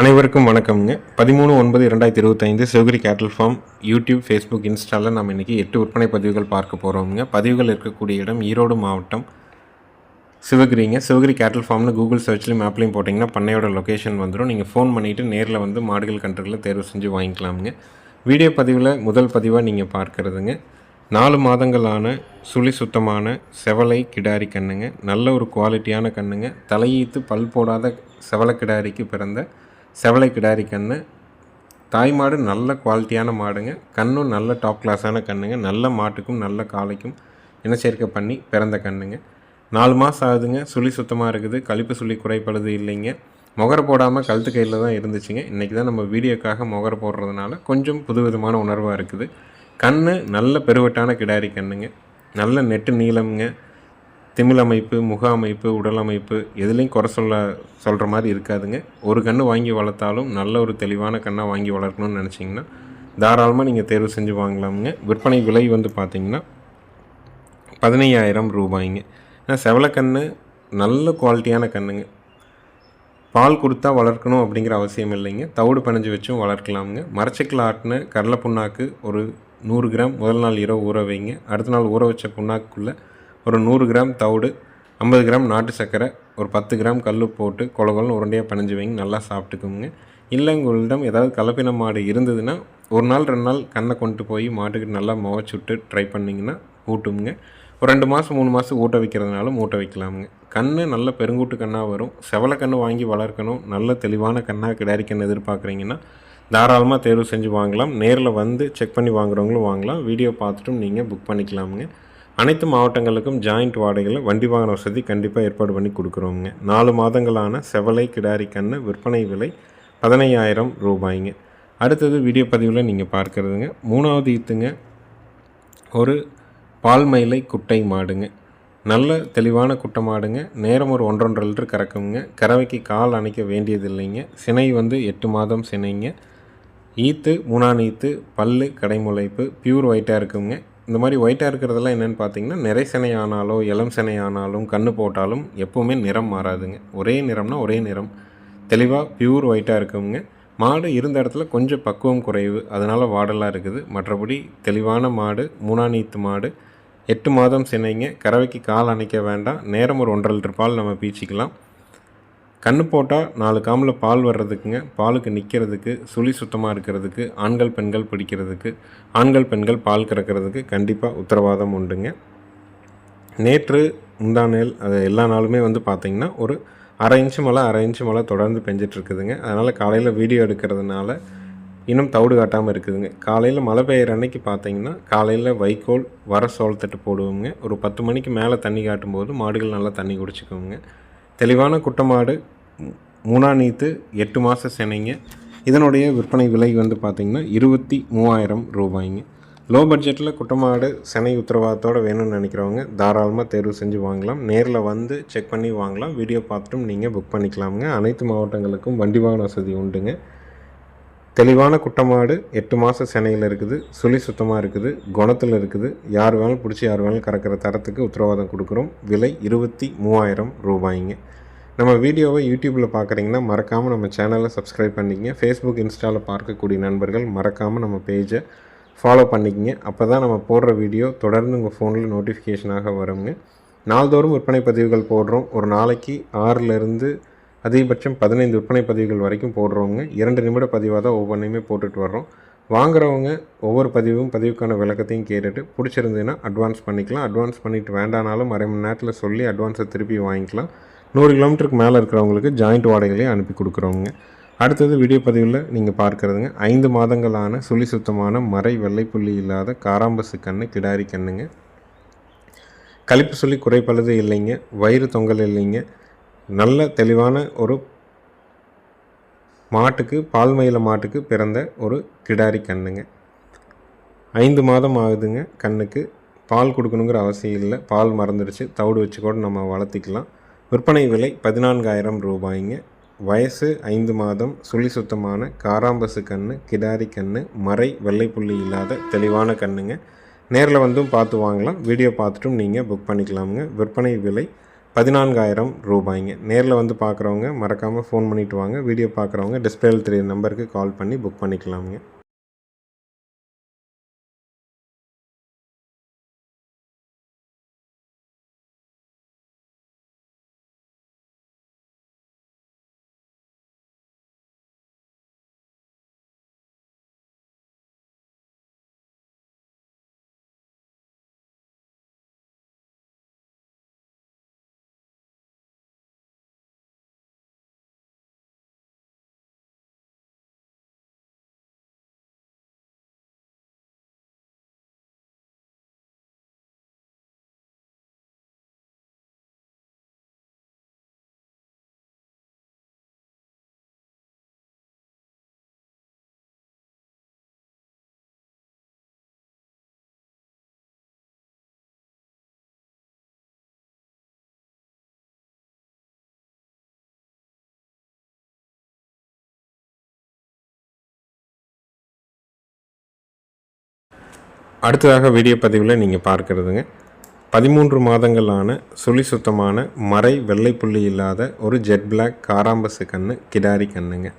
அனைவருக்கும் வணக்கம்ங்க. பதிமூணு ஒன்பது இரண்டாயிரத்தி இருபத்தைந்து சிவகிரி கேட்டல் ஃபார்ம் யூடியூப் ஃபேஸ்புக் இன்ஸ்டாவில் நம்ம இன்றைக்கி எட்டு விற்பனை பதிவுகள் பார்க்க போகிறோம்ங்க பதிவுகள் இருக்கக்கூடிய இடம் ஈரோடு மாவட்டம் சிவகிரிங்க. சிவகிரி கேட்டல் ஃபார்ம்னு கூகுள் சர்ச்லையும் மேப்லையும் போட்டிங்கன்னா பண்ணையோட லொக்கேஷன் வந்துடும் நீங்கள் ஃபோன் பண்ணிவிட்டு நேரில் வந்து மாடுகள் கன்றுகளை தேர்வு செஞ்சு வாங்கிக்கலாமுங்க. வீடியோ பதிவில் முதல் பதிவாக நீங்கள் பார்க்குறதுங்க. நாலு மாதங்களான சுழி சுத்தமான செவலை கிடாரி கண்ணுங்க. நல்ல ஒரு குவாலிட்டியான கண்ணுங்க. தலையீத்து பல் போடாத செவலை கிடாரிக்கு பிறந்த செவலை கிடாரி கன்று தாய் மாடு நல்ல குவாலிட்டியான மாடுங்க. கண்ணும் நல்ல டாப் கிளாஸான கண்ணுங்க. நல்ல மாட்டுக்கும் நல்ல காளைக்கும் இனச்சேர்க்கை பண்ணி பிறந்த கண்ணுங்க. நாலு மாதம் ஆகுதுங்க. சுழி சுத்தமாக இருக்குது. கழிப்பு சுழி குறைப்படுது இல்லைங்க. முகர போடாமல் கழுத்து கையில் தான் இருந்துச்சுங்க. இன்றைக்கி தான் நம்ம வீடியோக்காக முகர போடுறதுனால கொஞ்சம் புதுவிதமான உணர்வாக இருக்குது. கண் நல்ல பெருவட்டான கிடாரி கண்ணுங்க. நல்ல நெட்டு நீளம்ங்க. திமிழ் அமைப்பு முக அமைப்பு உடல் அமைப்பு எதுலேயும் குறை சொல்ல சொல்கிற மாதிரி இருக்காதுங்க. ஒரு கன்று வாங்கி வளர்த்தாலும் நல்ல ஒரு தெளிவான கண்ணாக வாங்கி வளர்க்கணும்னு நினச்சிங்கன்னா தாராளமாக நீங்கள் தேர்வு செஞ்சு வாங்கலாமுங்க. விற்பனை விலை வந்து பார்த்திங்கன்னா பதினையாயிரம் ரூபாய்ங்க. ஏன்னா செவலக்கன்று நல்ல குவாலிட்டியான கண்ணுங்க. பால் கொடுத்தா வளர்க்கணும் அப்படிங்கிற அவசியம் இல்லைங்க. தவிடு பனைஞ்சு வச்சும் வளர்க்கலாமுங்க. மரச்சக்கில் ஆட்டின கடலை புண்ணாக்கு ஒரு நூறு கிராம் முதல் நாள் இரவு ஊற வைங்க. அடுத்த நாள் ஊற வச்ச புண்ணாக்குள்ளே ஒரு நூறு கிராம் தவிடு ஐம்பது கிராம் நாட்டு சர்க்கரை ஒரு பத்து கிராம் கல் போட்டு கொலகொலன்னு உருண்டையாக பனைஞ்சு வைங்க நல்லா சாப்பிட்டுக்குங்க. இல்லை உங்களிடம் ஏதாவது கலப்பின மாடு இருந்ததுன்னா ஒரு நாள் ரெண்டு நாள் கண்ணை கொண்டு போய் மாட்டுக்கு நல்லா முவச்சு விட்டு ட்ரை பண்ணிங்கன்னா ஊட்டுங்க ஒரு ரெண்டு மாதம் மூணு மாதம் ஊட்ட வைக்கிறதுனாலும் ஊட்ட வைக்கலாமுங்க. கண் நல்ல பெருங்கூட்டு கண்ணாக வரும். செவலை கன்று வாங்கி வளர்க்கணும். நல்ல தெளிவான கண்ணாக கிடாரி எதிர்பார்க்குறீங்கன்னா தாராளமாக தேர்வு செஞ்சு வாங்கலாம். நேரில் வந்து செக் பண்ணி வாங்குறவங்களும் வாங்கலாம். வீடியோ பார்த்துட்டும் நீங்கள் புக் பண்ணிக்கலாமுங்க. அனைத்து மாவட்டங்களுக்கும் ஜாயிண்ட் வாடகையில் வண்டி வாகன வசதி கண்டிப்பாக ஏற்பாடு பண்ணி கொடுக்குறோங்க நாலு மாதங்களான செவலை கிடாரி கண்ணு விற்பனை விலை பதினையாயிரம் ரூபாய்ங்க. அடுத்தது வீடியோ பதிவில் நீங்கள் பார்க்குறதுங்க. மூணாவது ஈத்துங்க ஒரு பால்மயிலை குட்டை மாடுங்க. நல்ல தெளிவான குட்டை மாடுங்க. நேரம் ஒரு ஒன்றொன்றரை லிட்டர் கறக்குங்க. கறவைக்கு கால் அணைக்க வேண்டியது இல்லைங்க சினை வந்து எட்டு மாதம் சினைங்க. ஈத்து மூணாம் ஈத்து பல்லு கடைமுளைப்பு பியூர் ஒயிட்டாக இருக்குங்க. இந்த மாதிரி ஒயிட்டாக இருக்கிறதெல்லாம் என்னென்னு பார்த்தீங்கன்னா நிறை சினை ஆனாலோ இளம் சினை ஆனாலும் கண்ணு போட்டாலும் எப்போவுமே நிறம் மாறாதுங்க. ஒரே நிறம்னா ஒரே நிறம். தெளிவாக பியூர் ஒயிட்டாக இருக்குங்க மாடு இருந்த இடத்துல கொஞ்சம் பக்குவம் குறைவு அதனால் வாடலாக இருக்குது. மற்றபடி தெளிவான மாடு மூணாநீத்து மாடு எட்டு மாதம் சினைங்க கறவைக்கு கால் அணைக்க வேண்டாம் நேரம் ஒரு ஒன்றரை லிட்டர் பால் நம்ம பீச்சிக்கலாம். கண்ணு போட்டால் நாலு காமில் பால் வர்றதுக்குங்க. பாலுக்கு நிற்கிறதுக்கு சுழி சுத்தமாக இருக்கிறதுக்கு ஆண்கள் பெண்கள் பிடிக்கிறதுக்கு ஆண்கள் பெண்கள் பால் கறக்கிறதுக்கு கண்டிப்பாக உத்தரவாதம் உண்டுங்க. நேற்று முந்தானேல் அது எல்லா நாளுமே வந்து பார்த்திங்கன்னா ஒரு அரை இன்ச்சு மழை அரை இன்ச்சு மழை தொடர்ந்து பெஞ்சிட்ருக்குதுங்க அதனால் காலையில் வீடியோ எடுக்கிறதுனால இன்னும் தவிடு காட்டாமல் இருக்குதுங்க. காலையில் மழை பெய்கிற அன்னைக்கு பார்த்தீங்கன்னா காலையில் வைக்கோல் வர சோளத்தட்டு போடுவோங்க ஒரு பத்து மணிக்கு மேலே தண்ணி காட்டும்போது மாடுகள் நல்லா தண்ணி குடிச்சிக்கோங்க தெளிவான குட்டை மாடு மூணா நீத்து எட்டு மாத சென்னைங்க இதனுடைய விற்பனை விலை வந்து பார்த்திங்கன்னா இருபத்தி மூவாயிரம் ரூபாய்ங்க. லோ பட்ஜெட்டில் குட்டமாடு சென்னை உத்தரவாதத்தோடு வேணும்னு நினைக்கிறவங்க தாராளமாக தேர்வு செஞ்சு வாங்கலாம். நேரில் வந்து செக் பண்ணி வாங்கலாம். வீடியோ பார்த்துட்டும் நீங்கள் புக் பண்ணிக்கலாமுங்க. அனைத்து மாவட்டங்களுக்கும் வண்டி வாகன வசதி உண்டுங்க. தெளிவான குட்டமாடு எட்டு மாத சென்னையில் இருக்குது. சுழி சுத்தமாக இருக்குது. குணத்தில் இருக்குது. யார் வேணாலும் பிடிச்சி யார் வேணாலும் கறக்கிற தரத்துக்கு உத்தரவாதம் கொடுக்குறோம். விலை இருபத்தி மூவாயிரம் ரூபாய்ங்க. நம்ம வீடியோவை யூடியூப்பில் பார்க்குறீங்கன்னா மறக்காமல் நம்ம சேனலை சப்ஸ்கிரைப் பண்ணிக்கங்க. ஃபேஸ்புக் இன்ஸ்டாவில் பார்க்கக்கூடிய நண்பர்கள் மறக்காமல் நம்ம பேஜை ஃபாலோ பண்ணிக்கங்க. அப்போ தான் நம்ம போடுற வீடியோ தொடர்ந்து உங்கள் ஃபோனில் நோட்டிஃபிகேஷனாக வருங்க. நாள்தோறும் விற்பனை பதிவுகள் போடுறோம். ஒரு நாளைக்கு ஆறிலிருந்து அதிகபட்சம் பதினைந்து விற்பனை பதிவுகள் வரைக்கும் போடுறவங்க இரண்டு நிமிட பதிவாக தான் ஒவ்வொன்றையுமே போட்டுட்டு வர்றோம். வாங்குறவங்க ஒவ்வொரு பதிவும் பதிவுக்கான விளக்கத்தையும் கேட்டுட்டு பிடிச்சிருந்ததுன்னா அட்வான்ஸ் பண்ணிக்கலாம். அட்வான்ஸ் பண்ணிவிட்டு வேண்டானாலும் அரை மணி நேரத்தில் சொல்லி அட்வான்ஸை திருப்பி வாங்கிக்கலாம். நூறு கிலோமீட்டருக்கு மேலே இருக்கிறவங்களுக்கு ஜாயிண்ட் வாடகையிலையும் அனுப்பி கொடுக்குறவங்க அடுத்தது வீடியோ பதிவில் நீங்கள் பார்க்குறதுங்க. ஐந்து மாதங்களான சுழி சுத்தமான மறை வெள்ளைப்புள்ளி இல்லாத காராம்பசு கண்ணு கிடாரி கண்ணுங்க. கழிப்பு சொல்லி குறைப்பழுது இல்லைங்க. வயிறு தொங்கல் இல்லைங்க. நல்ல தெளிவான ஒரு மாட்டுக்கு பால் மயில மாட்டுக்கு பிறந்த ஒரு கிடாரி கண்ணுங்க. ஐந்து மாதம் ஆகுதுங்க கண்ணுக்கு. பால் கொடுக்கணுங்கிற அவசியம் இல்லை. பால் மறந்துடுச்சு. தவிடு வச்சு கூட நம்ம வளர்த்திக்கலாம். விற்பனை விலை பதினான்காயிரம் ரூபாய்ங்க. வயசு ஐந்து மாதம் சுழி சுத்தமான காராம்பசு கன்று கிடாரி கன்று மறை வெள்ளைப்புள்ளி இல்லாத தெளிவான கண்ணுங்க. நேரில் வந்தும் பார்த்து வாங்கலாம். வீடியோ பார்த்துட்டும் நீங்கள் புக் பண்ணிக்கலாமுங்க. விற்பனை விலை பதினான்காயிரம் ரூபாய்ங்க. நேரில் வந்து பார்க்குறவங்க மறக்காமல் ஃபோன் பண்ணிவிட்டு வாங்க. வீடியோ பார்க்குறவங்க டிஸ்பிளேயில் தெரிய நம்பருக்கு கால் பண்ணி புக் பண்ணிக்கலாமுங்க. அடுத்ததாக வீடியோ பதிவில் நீங்கள் பார்க்குறதுங்க. பதிமூன்று மாதங்களான சுழி சுத்தமான மறை வெள்ளை புள்ளி இல்லாத ஒரு ஜெட் பிளாக் காராம்பசு கன்று கிடாரி கண்ணுங்க.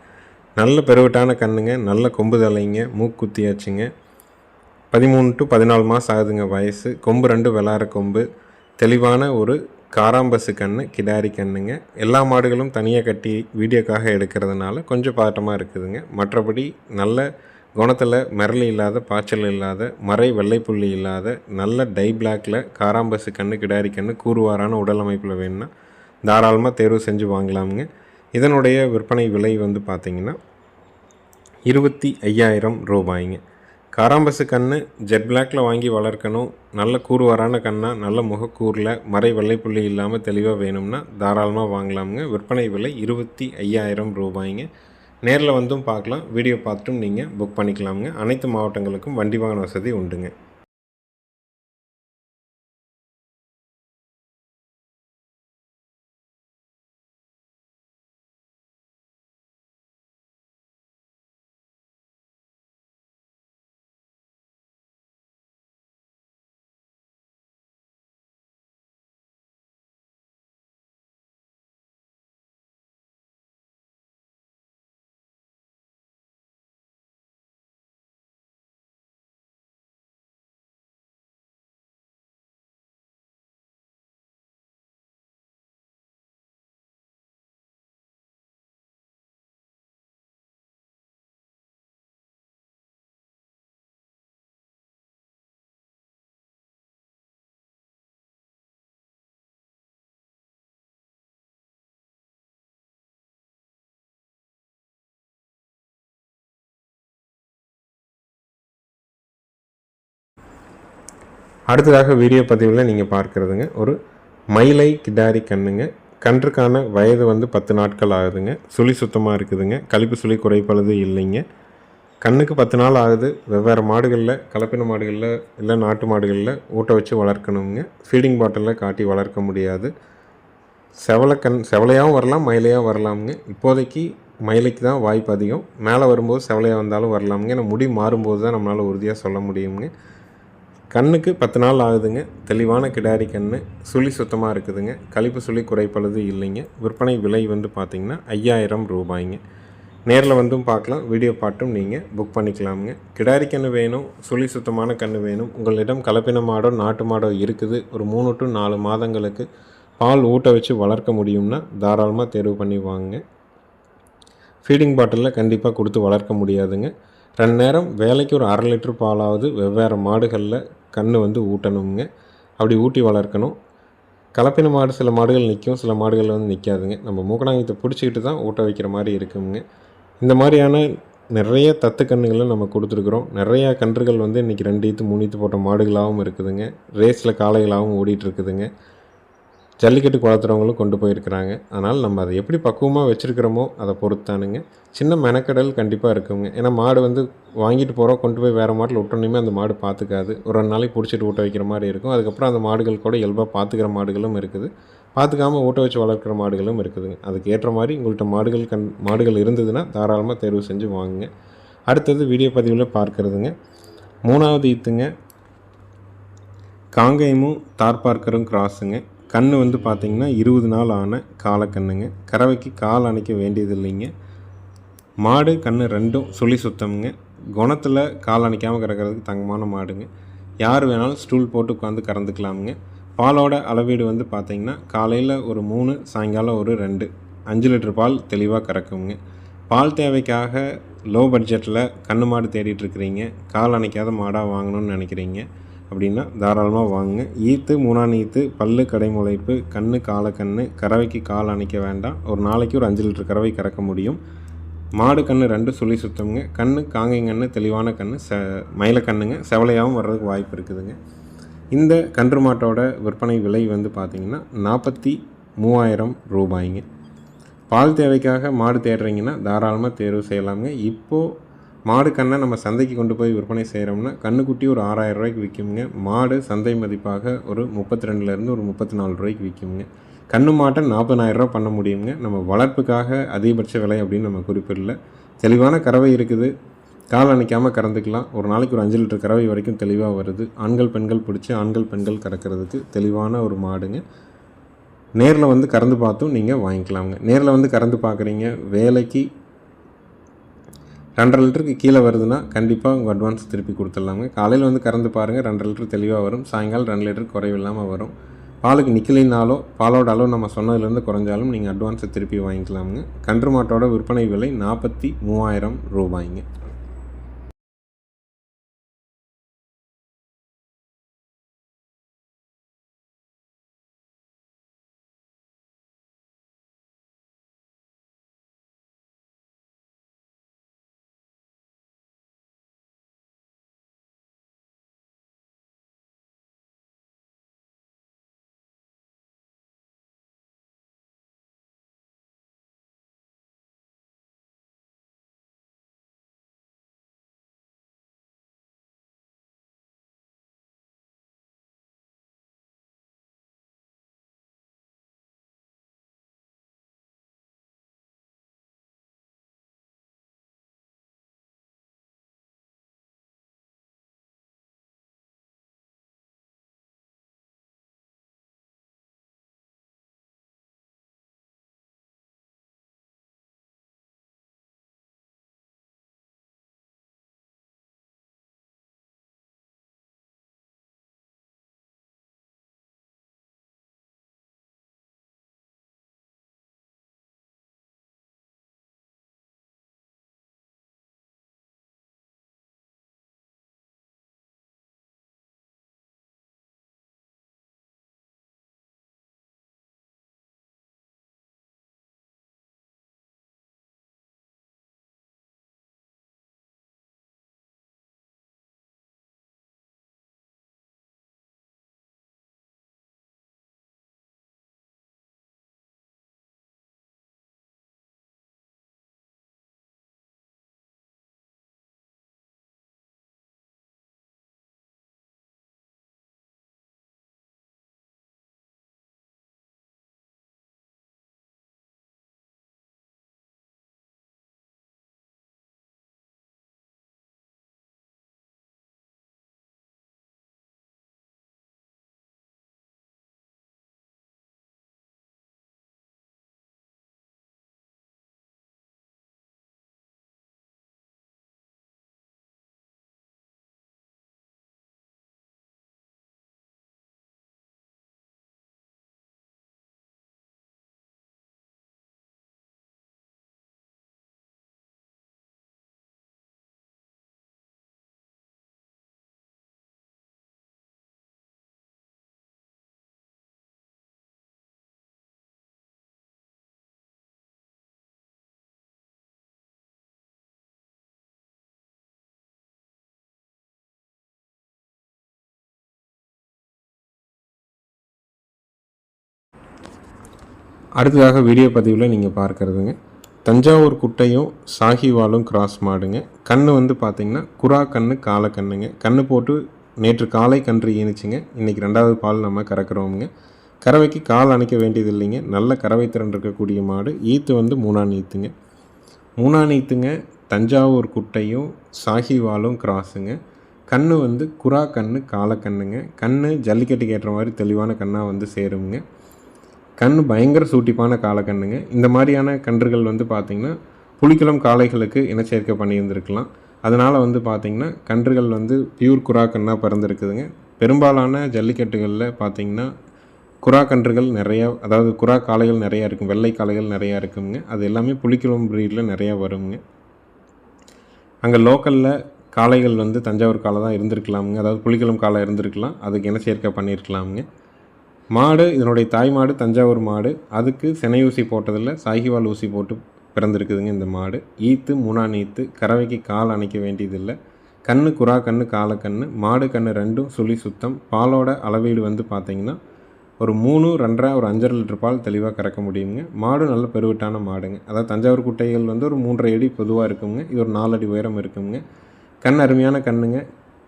நல்ல பெருவட்டான கண்ணுங்க நல்ல கொம்பு தலைங்க மூக்குத்தியாச்சுங்க. பதிமூணு டு பதினாலு மாதம் ஆகுதுங்க வயசு. கொம்பு ரெண்டு விளாற கொம்பு. தெளிவான ஒரு காராம்பசு கன்று கிடாரி கண்ணுங்க. எல்லா மாடுகளும் தனியாக கட்டி வீடியோக்காக எடுக்கிறதுனால கொஞ்சம் பாட்டமாக இருக்குதுங்க. மற்றபடி நல்ல குணத்தில் மிரளி இல்லாத பாய்ச்சல் இல்லாத மறை வெள்ளைப்புள்ளி இல்லாத நல்ல டை பிளாக்கில் காராம்பசு கண்ணு கிடாரி கண்ணு கூறுவாரான உடல் அமைப்பில் வேணும்னா தாராளமாக தேர்வு செஞ்சு வாங்கலாமுங்க. இதனுடைய விற்பனை விலை வந்து பார்த்திங்கன்னா இருபத்தி ஐயாயிரம் ரூபாய்ங்க. காராம்பசு கண்ணு ஜெட் பிளாக்கில் வாங்கி வளர்க்கணும் நல்ல கூறுவாரான கண்ணாக நல்ல முகக்கூரில் மறை வெள்ளைப்புள்ளி இல்லாமல் தெளிவாக வேணும்னா தாராளமாக வாங்கலாமுங்க. விற்பனை விலை இருபத்தி ஐயாயிரம் ரூபாய்ங்க. நேரில் வந்தும் பார்க்கலாம் வீடியோ பார்த்துட்டும் நீங்கள் புக் பண்ணிக்கலாமுங்க. அனைத்து மாவட்டங்களுக்கும் வண்டி வாகன வசதி உண்டுங்க. அடுத்ததாக வீடியோ பதிவில் நீங்கள் பார்க்குறதுங்க. ஒரு மயிலை கிடாரி கண்ணுங்க. கன்றுக்கான வயது வந்து பத்து நாட்கள் ஆகுதுங்க. சுழி சுத்தமாக இருக்குதுங்க. கழிப்பு சுழி குறைப்பழுது இல்லைங்க. கண்ணுக்கு பத்து நாள் ஆகுது. வெவ்வேறு மாடுகளில் கலப்பின மாடுகளில் இல்லை நாட்டு மாடுகளில் ஊட்ட வச்சு வளர்க்கணுங்க. ஃபீடிங் பாட்டிலில் காட்டி வளர்க்க முடியாது. செவலை கண் செவலையாகவும் வரலாம் மயிலையாக வரலாமுங்க. இப்போதைக்கு மயிலைக்கு தான் வாய்ப்பு அதிகம். மேலே வரும்போது செவலையாக வந்தாலும் வரலாமுங்க. ஏன்னா முடி மாறும்போது தான் நம்மளால் உறுதியாக சொல்ல முடியுங்க. கண்ணுக்கு பத்து நாள் ஆகுதுங்க. தெளிவான கிடாரி கன்று சுழி சுத்தமாக இருக்குதுங்க. கழிப்பு சுழி குறைப்பளது இல்லைங்க. விற்பனை விலை வந்து பார்த்திங்கன்னா ஐயாயிரம் ரூபாய்ங்க. நேரில் வந்தும் பார்க்கலாம் வீடியோ பாட்டும் நீங்கள் புக் பண்ணிக்கலாமுங்க. கிடாரி கன்று வேணும் சுழி சுத்தமான கன்று வேணும். உங்களிடம் கலப்பின மாடோ நாட்டு மாடோ இருக்குது. ஒரு மூணு டு நாலு மாதங்களுக்கு பால் ஊட்ட வச்சு வளர்க்க முடியும்னா தாராளமாக தேர்வு பண்ணி வாங்க ஃபீடிங் பாட்டிலில் கண்டிப்பாக கொடுத்து வளர்க்க முடியாதுங்க. ரெண்டு நேரம் வேலைக்கு ஒரு அரை லிட்டர் பாலாவது வெவ்வேறு மாடுகளில் கன்று வந்து ஊட்டணுங்க. அப்படி ஊட்டி வளர்க்கணும். கலப்பின மாடு சில மாடுகள் நிற்கும் சில மாடுகள் வந்து நிற்காதுங்க. நம்ம மூக்கணாங்கத்தை பிடிச்சிக்கிட்டு தான் ஊட்ட வைக்கிற மாதிரி இருக்குங்க. இந்த மாதிரியான நிறைய தத்து கன்றுகளை நம்ம கொடுத்துருக்குறோம். நிறையா கன்றுகள் வந்து இன்றைக்கி ரெண்டு ஈத்து மூணு ஈத்து போட்ட மாடுகளாகவும் இருக்குதுங்க. ரேஸில் காளைகளாகவும் ஓடிட்டு இருக்குதுங்க. ஜல்லிக்கட்டு வளர்த்துறவங்களும் கொண்டு போயிருக்கிறாங்க. அதனால் நம்ம அதை எப்படி பக்குவமாக வச்சுருக்கிறோமோ அதை பொறுத்தானுங்க. சின்ன மெனக்கடல் கண்டிப்பாக இருக்குங்க. ஏன்னா மாடு வந்து வாங்கிட்டு போகிறோம் கொண்டு போய் வேறு மாட்டில் விட்டோன்னே அந்த மாடு பார்த்துக்காது. ஒரு ரெண்டு நாளைக்கு பிடிச்சிட்டு ஊட்ட வைக்கிற மாதிரி இருக்கும். அதுக்கப்புறம் அந்த மாடுகள் கூட இயல்பாக பார்த்துக்கிற மாடுகளும் இருக்குது. பார்த்துக்காமல் ஊட்ட வச்சு வளர்க்குற மாடுகளும் இருக்குதுங்க. அதுக்கு ஏற்ற மாதிரி உங்கள்கிட்ட மாடுகள் கண் மாடுகள் இருந்ததுன்னா தாராளமாக தேர்வு செஞ்சு வாங்குங்க. அடுத்தது வீடியோ பதிவில் பார்க்குறதுங்க. மூணாவது ஈத்துங்க. காங்கேயமும் தார் பார்க்கரும் கிராஸுங்க. கன்று வந்து பார்த்திங்கன்னா இருபது நாள் ஆன காலக்கண்ணுங்க. கறவைக்கு கால் அணைக்க வேண்டியது இல்லைங்க மாடு கன்று ரெண்டும் சொல்லி சுத்தமுங்க. குணத்தில் கால் அணைக்காமல் கறக்கிறதுக்கு தங்கமான மாடுங்க. யார் வேணாலும் ஸ்டூல் போட்டு உட்காந்து கறந்துக்கலாமுங்க. பாலோட அளவீடு வந்து பார்த்திங்கன்னா காலையில் ஒரு மூணு சாயங்காலம் ஒரு ரெண்டு. அஞ்சு லிட்டர் பால் தெளிவாக கறக்குங்க. பால் தேவைக்காக லோ பட்ஜெட்டில் கன்று மாடு தேடிட்டுருக்கிறீங்க கால் அணைக்காத மாடாக வாங்கணும்னு நினைக்கிறீங்க. அப்படின்னா தாராளமாக வாங்குங்க. ஈத்து மூணாம் ஈத்து பல்லு கடைமுளைப்பு கண்ணு காலக்கண்ணு கறவைக்கு கால் அணைக்க வேண்டாம். ஒரு நாளைக்கு ஒரு அஞ்சு லிட்டர் கறவை கறக்க முடியும். மாடு கன்று ரெண்டு சுழி சுத்தமுங்க. கண்ணு காங்கைங்கன்று தெளிவான கண்ணு ச மயில கண்ணுங்க. செவலையாகவும் வர்றதுக்கு வாய்ப்பு இருக்குதுங்க. இந்த கன்று மாட்டோட விற்பனை விலை வந்து பார்த்திங்கன்னா நாற்பத்தி மூவாயிரம் ரூபாய்ங்க. பால் தேவைக்காக மாடு தேடுறீங்கன்னா தாராளமாக தேர்வு செய்யலாமுங்க. இப்போது மாடு கண்ணை நம்ம சந்தைக்கு கொண்டு போய் விற்பனை செய்கிறோம்னா கண்ணுக்குட்டி ஒரு ஆறாயிரம் ரூபாய்க்கு விற்குங்க மாடு சந்தை மதிப்பாக ஒரு முப்பத்தி ரெண்டுலேருந்து ஒரு முப்பத்தி நாலு ரூபாய்க்கு விற்குங்க கண்ணு மாட்டை நாற்பதாயிரரூவா பண்ண முடியுங்க நம்ம வளர்ப்புக்காக அதிகபட்ச விலை அப்படின்னு நம்ம குறிப்பிடல. தெளிவான கறவை இருக்குது. கால் அணைக்காமல் கறந்துக்கலாம். ஒரு நாளைக்கு ஒரு அஞ்சு லிட்டர் கறவை வரைக்கும் தெளிவாக வருது. ஆண்கள் பெண்கள் பிடிச்சி ஆண்கள் பெண்கள் கறக்கிறதுக்கு தெளிவான ஒரு மாடுங்க. நேரில் வந்து கறந்து பார்த்தும் நீங்கள் வாங்கிக்கலாங்க நேரில் வந்து கறந்து பார்க்குறீங்க. வேலைக்கு ரெண்டரை லிட்டருக்கு கீழே வருதுன்னா கண்டிப்பாக உங்கள் அட்வான்ஸ் திருப்பி கொடுத்துடலாங்க. காலையில் வந்து கறந்து பாருங்கள் ரெண்டரை லிட்டர் தெளிவாக வரும். சாயங்காலம் ரெண்டு லிட்டர் குறைவில்லாமல் வரும். பாலுக்கு நிக்கலினாலோ பாலோட அளவு நம்ம சொன்னதுலேருந்து குறைஞ்சாலும் நீங்கள் அட்வான்ஸை திருப்பி வாங்கிக்கலாமுங்க. கன்று மாட்டோட விற்பனை விலை நாற்பத்தி மூவாயிரம் ரூபாய்ங்க. அடுத்ததாக வீடியோ பதிவில் நீங்கள் பார்க்குறதுங்க. தஞ்சாவூர் குட்டையும் சாகிவாலும் கிராஸ் மாடுங்க. கண் வந்து பார்த்தீங்கன்னா குரா கண்ணு காலை கண்ணுங்க. கண்ணு போட்டு நேற்று காலை கன்று ஈனுச்சுங்க. இன்றைக்கி ரெண்டாவது பால் நம்ம கறக்குறோமுங்க. கறவைக்கு கால் அணைக்க வேண்டியது இல்லைங்க நல்ல கறவை திறன் இருக்கக்கூடிய மாடு. ஈத்து வந்து மூணாம் ஈத்துங்க. மூணாம் ஈத்துங்க தஞ்சாவூர் குட்டையும் சாகிவாலும் கிராஸுங்க கண்ணு வந்து குரா கண்ணு காலை கண்ணுங்க. கண்ணு ஜல்லிக்கட்டுக்கு ஏற்ற மாதிரி தெளிவான கண்ணாக வந்து சேருங்க கண் பயங்கர சூட்டிப்பான காலக்கண்ணுங்க இந்த மாதிரியான கன்றுகள் வந்து பார்த்திங்கன்னா புலிக்குளம் காளைகளுக்கு இனச்சேர்க்கை பண்ணியிருந்திருக்கலாம். அதனால் வந்து பார்த்திங்கன்னா கன்றுகள் வந்து பியூர் குரா கண்ணாக பிறந்திருக்குதுங்க. பெரும்பாலான ஜல்லிக்கட்டுகளில் பார்த்திங்கன்னா குரா கன்றுகள் நிறையா அதாவது குரா காளைகள் நிறையா இருக்கும் வெள்ளை காளைகள் நிறையா இருக்குங்க. அது எல்லாமே புலிக்குளம் ப்ரீடில் நிறையா வருங்க. அங்கே லோக்கலில் காளைகள் வந்து தஞ்சாவூர் காலை தான் இருந்திருக்கலாமுங்க. அதாவது புலிக்குளம் காலை இருந்திருக்கலாம். அதுக்கு இனச்சேர்க்கை பண்ணியிருக்கலாமுங்க. மாடு இதனுடைய தாய் மாடு தஞ்சாவூர் மாடு அதுக்கு செனை ஊசி போட்டதில் சாகிவால் ஊசி போட்டு பிறந்திருக்குதுங்க இந்த மாடு. ஈத்து மூணா நீத்து கறவைக்கு கால் அணைக்க வேண்டியதில்லை. கண்ணு குறா கண்ணு கால கண்ணு மாடு கண்ணு ரெண்டும் சுழி சுத்தம். பாலோட அளவீடு வந்து பார்த்திங்கன்னா ஒரு மூணு ரெண்டரை ஒரு அஞ்சரை லிட்டர் பால் தெளிவாக கறக்க முடியுங்க. மாடு நல்ல பெருவிட்டான மாடுங்க. அதாவது தஞ்சாவூர் குட்டைகள் வந்து ஒரு மூன்றரை அடி பொதுவாக இருக்குங்க. இது ஒரு நாலு அடி உயரம் இருக்குங்க. கண் அருமையான கண்ணுங்க.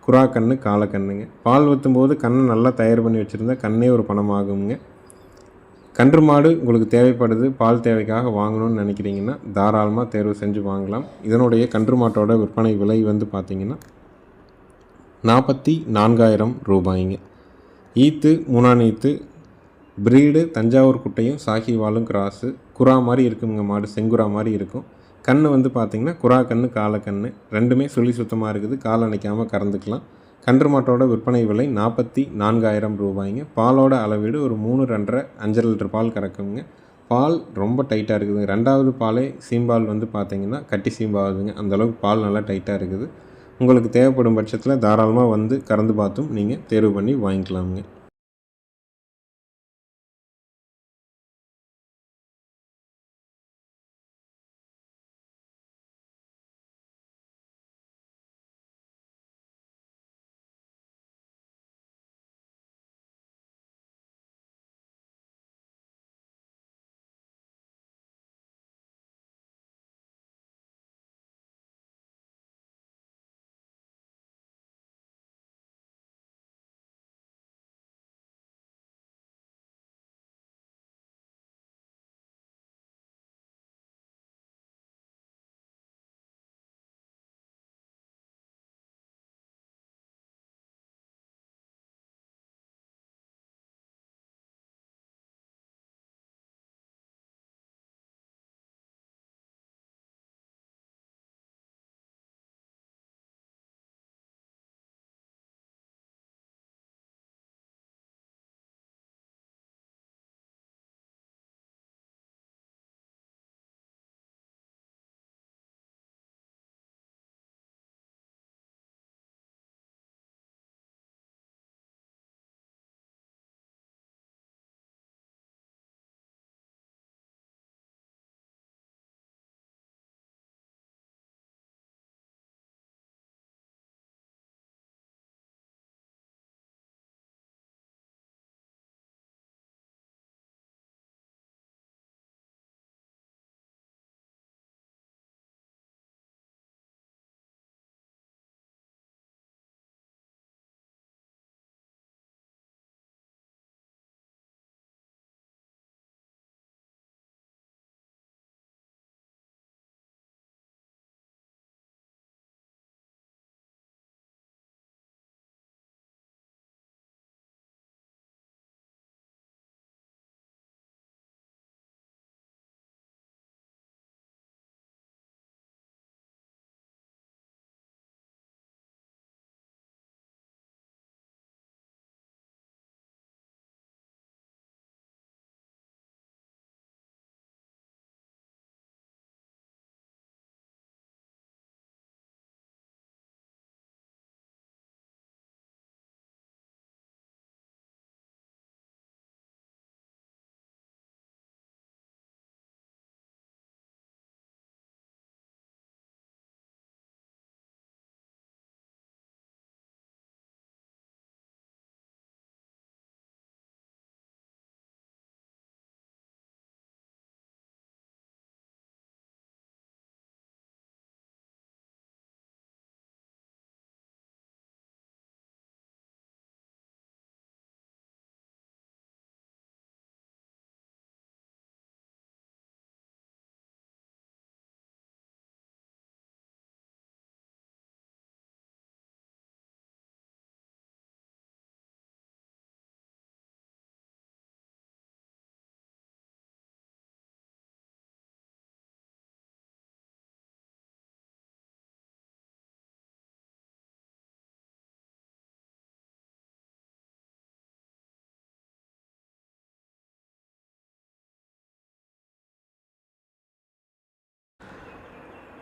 குறா கண்ணு காலக்கண்ணுங்க பால் ஊற்றும்போது கண்ணை நல்லா தயார் பண்ணி வச்சுருந்தா கண்ணே ஒரு பணமாகுங்க கன்று மாடு உங்களுக்கு தேவைப்படுது பால் தேவைக்காக வாங்கணும்னு நினைக்கிறீங்கன்னா தாராளமாக தேர்வு செஞ்சு வாங்கலாம். இதனுடைய கன்று மாட்டோட விற்பனை விலை வந்து பார்த்திங்கன்னா நாற்பத்தி நான்காயிரம் ரூபாய்ங்க. ஈத்து மூணான் ஈத்து தஞ்சாவூர் குட்டையும் சாகிவாலும் கிராஸு குறா மாதிரி இருக்குங்க மாடு செங்குறா மாதிரி இருக்கும். கண் வந்து பார்த்திங்கன்னா குறா கண்ணு காலை கண்ணு ரெண்டுமே சுழி சுத்தமாக இருக்குது. கால் அணைக்காமல் கறந்துக்கலாம். கன்று மாட்டோட விற்பனை விலை நாற்பத்தி நான்காயிரம் ரூபாய்ங்க. பாலோட அளவீடு ஒரு மூணு ரெண்டரை அஞ்சரை லிட்டர் பால் கறக்குங்க. பால் ரொம்ப டைட்டாக இருக்குதுங்க ரெண்டாவது பாலே சீம்பால் வந்து பார்த்திங்கன்னா கட்டி சீம்பாகுதுங்க. அந்தளவுக்கு பால் நல்லா டைட்டாக இருக்குது. உங்களுக்கு தேவைப்படும் பட்சத்தில் தாராளமாக வந்து கறந்து பார்த்தும் நீங்கள் தேர்வு பண்ணி வாங்கிக்கலாமுங்க.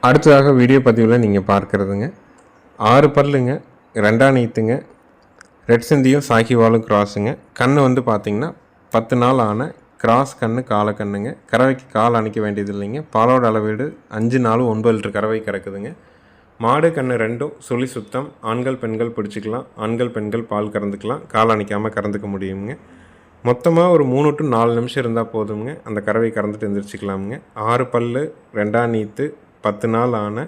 அடுத்ததாக வீடியோ பதிவில் நீங்கள் பார்க்குறதுங்க. ஆறு பல்லுங்க ரெண்டாம் நீத்துங்க ரெட் சிந்தியும் சாகிவாலும் கிராஸுங்க. கண் வந்து பார்த்திங்கன்னா பத்து நாள் ஆன கிராஸ் கண்ணு காலை கண்ணுங்க. கறவைக்கு கால் அணைக்க வேண்டியது இல்லைங்க பாலோட அளவீடு அஞ்சு நாலு ஒன்பது லிட்டர் கறவை கறக்குதுங்க. மாடு கண்ணு ரெண்டும் சுழி சுத்தம். ஆண்கள் பெண்கள் பிடிச்சிக்கலாம். ஆண்கள் பெண்கள் பால் கறந்துக்கலாம். கால் அணைக்காமல் கறந்துக்க முடியுங்க. மொத்தமாக ஒரு மூணு டு நாலு நிமிஷம் இருந்தால் போதுங்க அந்த கறவை கறந்துட்டு எந்திரிச்சிக்கலாமுங்க. ஆறு பல்லு ரெண்டாம் நீத்து பத்து நாள் ஆன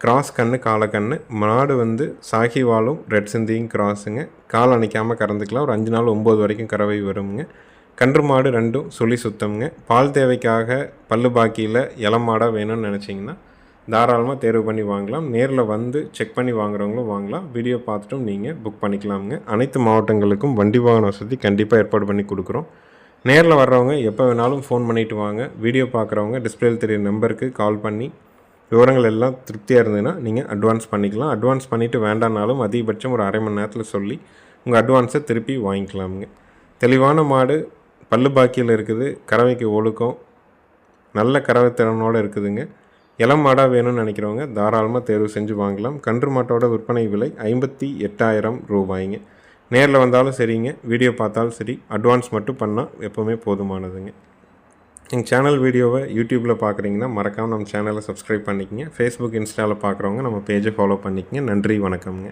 கிராஸ் கண்ணு காலக்கண்ணு மாடு வந்து சாகிவாலும் ரெட் சிந்தியும் கிராஸுங்க கால் அணைக்காமல் கறந்துக்கலாம். ஒரு அஞ்சு நாள் ஒம்பது வரைக்கும் கறவை வருங்க கன்று மாடு ரெண்டும் சுழி சுத்தம்ங்க. பால் தேவைக்காக பல்லு பாக்கியில் இளம் மாடாக வேணும்னு நினச்சிங்கன்னா தாராளமாக தேர்வு பண்ணி வாங்கலாம். நேரில் வந்து செக் பண்ணி வாங்குறவங்களும் வாங்கலாம். வீடியோ பார்த்துட்டும் நீங்கள் புக் பண்ணிக்கலாமுங்க. அனைத்து மாவட்டங்களுக்கும் வண்டி வாகன வசதி கண்டிப்பாக ஏற்பாடு பண்ணி கொடுக்குறோம். நேரில் வர்றவங்க எப்போ வேணாலும் ஃபோன் பண்ணிவிட்டு வாங்க. வீடியோ பார்க்குறவங்க டிஸ்பிளேயில் தெரிய நம்பருக்கு கால் பண்ணி விவரங்கள் எல்லாம் திருப்தியாக இருந்ததுன்னா நீங்கள் அட்வான்ஸ் பண்ணிக்கலாம். அட்வான்ஸ் பண்ணிவிட்டு வேண்டானாலும் அதிகபட்சம் ஒரு அரை மணி நேரத்தில் சொல்லி உங்கள் அட்வான்ஸை திருப்பி வாங்கிக்கலாமுங்க. தெளிவான மாடு பல்லு பாக்கியில் இருக்குது கறவைக்கு ஒழுக்கம் நல்ல கறவை திறனோடு இருக்குதுங்க. இளம் மாடாக வேணும்னு நினைக்கிறவங்க தாராளமாக தேர்வு செஞ்சு வாங்கலாம். கன்று மாட்டோட விற்பனை விலை ஐம்பத்தி எட்டாயிரம் ரூபாய்ங்க. நேரில் வந்தாலும் சரிங்க வீடியோ பார்த்தாலும் சரி அட்வான்ஸ் மட்டும் பண்ணால் எப்போவுமே போதுமானதுங்க. எங்கள் சேனல் வீடியோவை யூடியூப்பில் பார்க்குறீங்கன்னா மறக்காமல் நம்ம சேனலை சப்ஸ்கிரைப் பண்ணிக்கங்க. ஃபேஸ்புக் இன்ஸ்டாவில் பார்க்குறவங்க நம்ம பேஜை ஃபாலோ பண்ணிக்கங்க. நன்றி வணக்கம்ங்க.